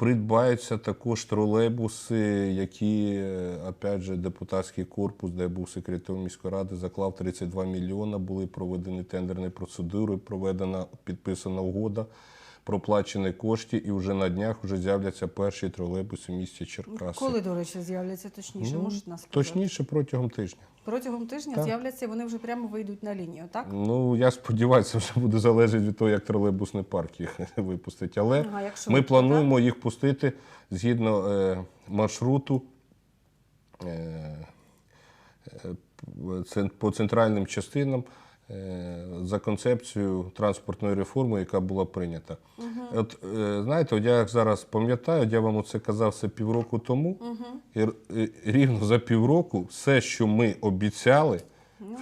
Придбаються також тролейбуси, які, е, опять же, депутатський корпус, де я був секретарем міської ради, заклав 32 мільйона, були проведені тендерні процедури, проведена, підписана угода, проплачені кошти, і вже на днях вже з'являться перші тролейбуси в місті Черкаси. Коли, до речі, з'являться точніше? Ну, Можуть нас сказати? Точніше протягом тижня. Протягом тижня Так. з'являться і вони вже прямо вийдуть на лінію, так? Ну, я сподіваюся, вже буде залежати від того, як тролейбусний парк їх випустить. Але Ага, як ми швидко, плануємо їх пустити згідно е, маршруту е, е, по центральним частинам за концепцією транспортної реформи, яка була прийнята. От е, знаєте, от я як зараз пам'ятаю, от я вам це казав це півроку тому, і р- і рівно за півроку все, що ми обіцяли,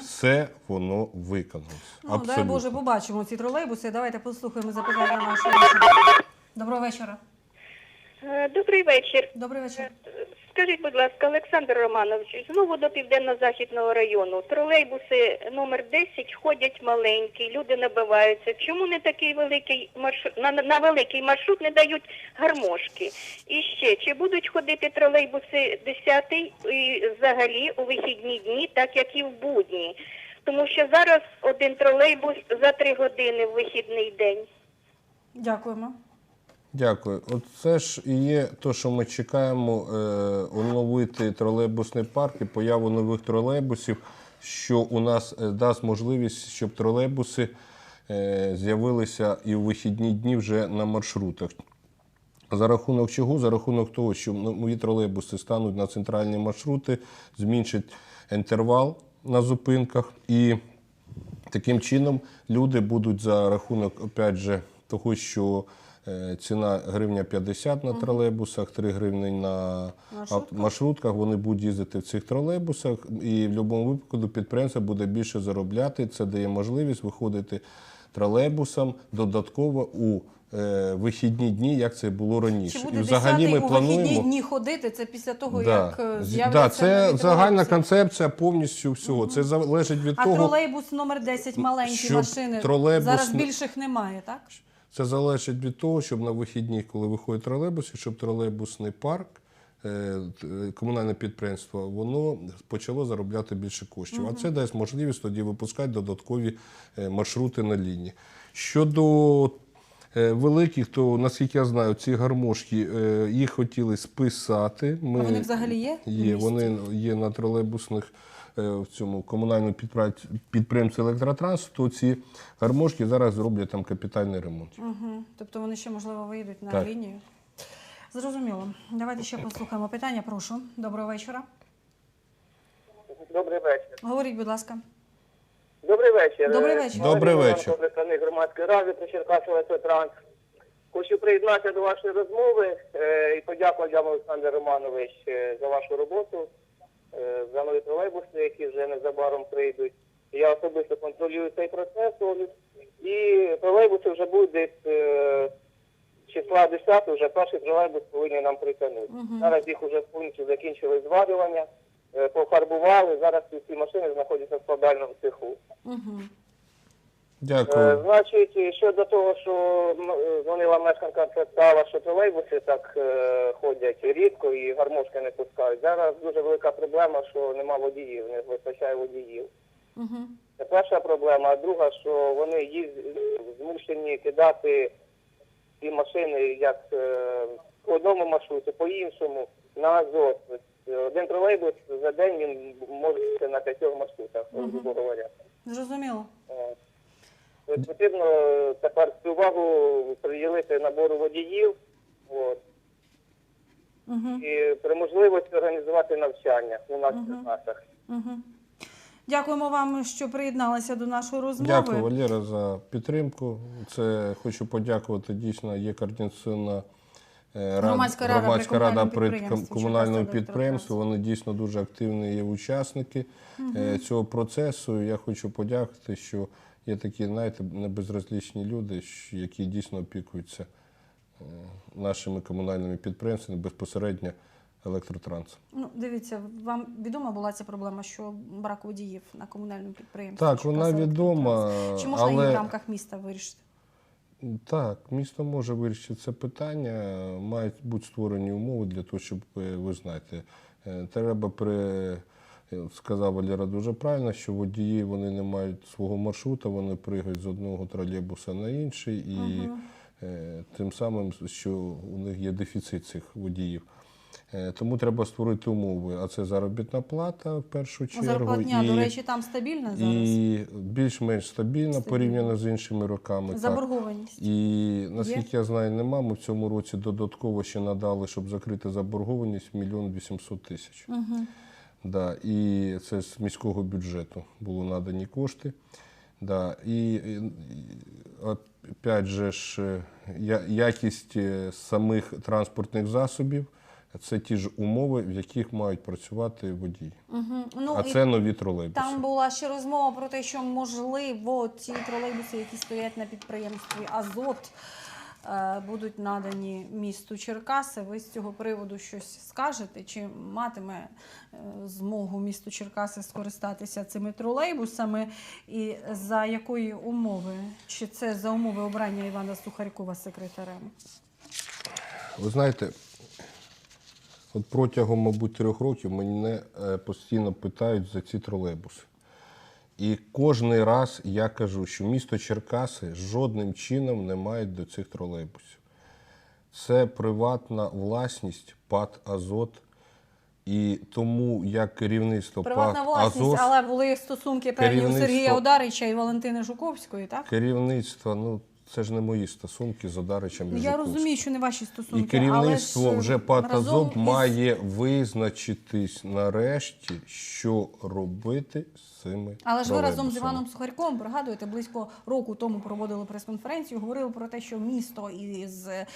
все воно виконалось. Ну, дай Боже, побачимо ці тролейбуси. Давайте послухаємо запитання нашого. Доброго вечора. Е, Добрий вечір. Добрий вечір. Скажіть, будь ласка, Олександр Романович, знову до південно-західного району. Тролейбуси номер 10 ходять маленькі, люди набиваються. Чому не такий великий маршрут на, на великий маршрут не дають гармошки? І ще чи будуть ходити тролейбуси 10 і взагалі у вихідні дні, так як і в будні? Тому що зараз один тролейбус за три години в вихідний день. Дякуємо. Дякую. От це ж і є те, що ми чекаємо е, оновити тролейбусний парк і появу нових тролейбусів, що у нас е, дасть можливість, щоб тролейбуси е, з'явилися і в вихідні дні вже на маршрутах. За рахунок чого? За рахунок того, що нові тролейбуси стануть на центральні маршрути, зменшать інтервал на зупинках, і таким чином люди будуть за рахунок, опять же, того, що ціна гривня 50 на тролейбусах, 3 гривні на Маршрутках. маршрутках, вони будуть їздити в цих тролейбусах, і в будь-якому випадку підприємство буде більше заробляти. Це дає можливість виходити тролейбусам додатково у е, вихідні дні, як це було раніше. Чи буде і взагалі ми у плануємо. вихідні дні ходити? Це після того, Да. як е, З- з'являться да, це загальна концепція повністю всього. Це залежить від А того. тролейбус номер 10 маленькі машини. тролейбус Зараз більших немає, так? Це залежить від того, щоб на вихідні, коли виходять тролейбуси, щоб тролейбусний парк, е, е, комунальне підприємство, воно почало заробляти більше коштів. А це дасть можливість тоді випускати додаткові е, маршрути на лінії. Щодо великих, то наскільки я знаю, ці гармошки їх хотіли списати. Ми, А вони взагалі є Є, вони є на тролейбусних в цьому комунальному підприємстві електротранс, то ці гармошки зараз зроблять там капітальний ремонт. Угу. Тобто вони ще, можливо, вийдуть на Так. лінію. Зрозуміло. Давайте ще послухаємо питання. Прошу. Доброго вечора. Добрий вечір. Говоріть, будь ласка. Добрий вечір. Добрий Е, вечір. Добрий вечір. Представник громадської ради при Черкасі Електротранс. Хочу приєднатися до вашої розмови е, і подякувати вам, Олександр Романович, е, за вашу роботу, е, за нові тролейбуси, які вже незабаром прийдуть. Я особисто контролюю цей процес, і тролейбуси вже будуть десь е, числа 10 вже перший тролейбус повинен нам притягнути. Зараз їх вже повністю закінчили зварювання, е, пофарбували. Зараз ці всі машини знаходяться в складальному цеху. Угу. Е, Дякую. Значить, щодо того, що е, дзвонила мешканка, сказала, що тролейбуси так е, ходять рідко і гармошки не пускають. Зараз дуже велика проблема, що нема водіїв, не вистачає водіїв. Угу. Це перша проблема. А друга, що вони їз... змушені кидати ці машини як е, по одному маршруті, по іншому, на азот. Е, Один тролейбус за день він може на п'ятьох маршрутах, грубо говоря. Зрозуміло. Е, Тобто Потрібно тепер цю увагу приділити набору водіїв от, Угу. і при можливості організувати навчання у нас в Черкасах. Угу. Дякуємо вам, що приєдналися до нашої розмови. Дякую, Валера, за підтримку. Це хочу подякувати. Дійсно, є координаційна е, рад- Громадська рада при громадська рада комунальному при підприємстві комунальному підприємстві. Вони дійсно дуже активні є учасники е, цього процесу. Я хочу подякувати, що є такі, знаєте, небезразлічні люди, які дійсно опікуються е, нашими комунальними підприємствами безпосередньо електротранс. Ну, дивіться, вам відома була ця проблема, що брак водіїв на комунальному підприємстві? Так, вона відома, Чи можна її в рамках міста вирішити? Так, місто може вирішити це питання. Мають бути створені умови для того, щоб е, ви знаєте, е, треба при сказав Валера дуже правильно, що водії вони не мають свого маршрута, вони пригають з одного тролейбуса на інший, і е, тим самим, що у них є дефіцит цих водіїв. Е, Тому треба створити умови. А це заробітна плата в першу чергу. Зарплатня, і, до речі, там стабільна зараз. і більш-менш стабільна порівняно з іншими роками. так. Заборгованість. І наскільки я знаю, нема. Ми в цьому році додатково ще надали, щоб закрити заборгованість мільйон вісімсот тисяч. Угу. Да, і це з міського бюджету були надані кошти. Да, і, і, опять же ж, е, я- якість е, самих транспортних засобів це ті ж умови, в яких мають працювати водії. Угу. Ну, а це нові тролейбуси. Там була ще розмова про те, що можливо ці тролейбуси, які стоять на підприємстві Азот, будуть надані місту Черкаси. Ви з цього приводу щось скажете? Чи матиме е, змогу місто Черкаси скористатися цими тролейбусами? І за якої умови? Чи це за умови обрання Івана Сухарькова секретарем? Ви знаєте, от протягом, мабуть, трьох років мене е, постійно питають за ці тролейбуси. І кожний раз я кажу, що місто Черкаси жодним чином не має до цих тролейбусів. Це приватна власність ПАТ Азот. І тому як керівництво Приватна ПАТ власність, Азот, але були стосунки певні у Сергія Ударича і Валентини Жуковської, так? керівництво, ну це ж не мої стосунки з Одаричем. і Ну, Я Жуковським. розумію, що не ваші стосунки. І керівництво але ж, вже е, ПАТ разом «Азот» із- має визначитись нарешті, що робити з цими Але ж ви разом з. Іваном Сухарьком пригадуєте, близько року тому проводили прес-конференцію. Говорили про те, що місто із е,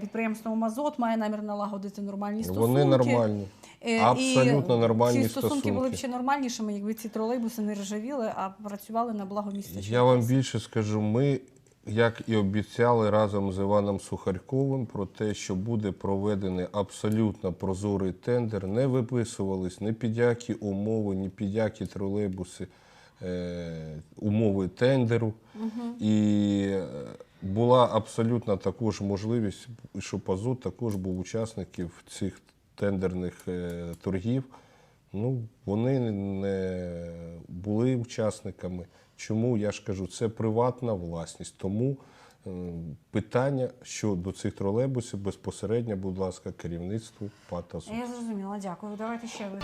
підприємством Азот має намір налагодити нормальні стосунки. Вони нормальні. Е, Абсолютно і нормальні Ці стосунки були б ще нормальнішими, якби ці тролейбуси не ржавіли, а працювали на благо міста. Я вам більше скажу, ми, як і обіцяли разом з Іваном Сухарьковим, про те, що буде проведений абсолютно прозорий тендер, не виписувались ні під які умови, ні під які тролейбуси, е, умови тендеру. І е, була абсолютно також можливість, щоб Азот також був учасників цих тендерних е, торгів. Ну, вони не були учасниками. Чому я ж кажу, це приватна власність. Тому е, питання щодо цих тролейбусів безпосередньо, будь ласка, керівництву ПАТ. Я зрозуміла, дякую. Давайте ще ви.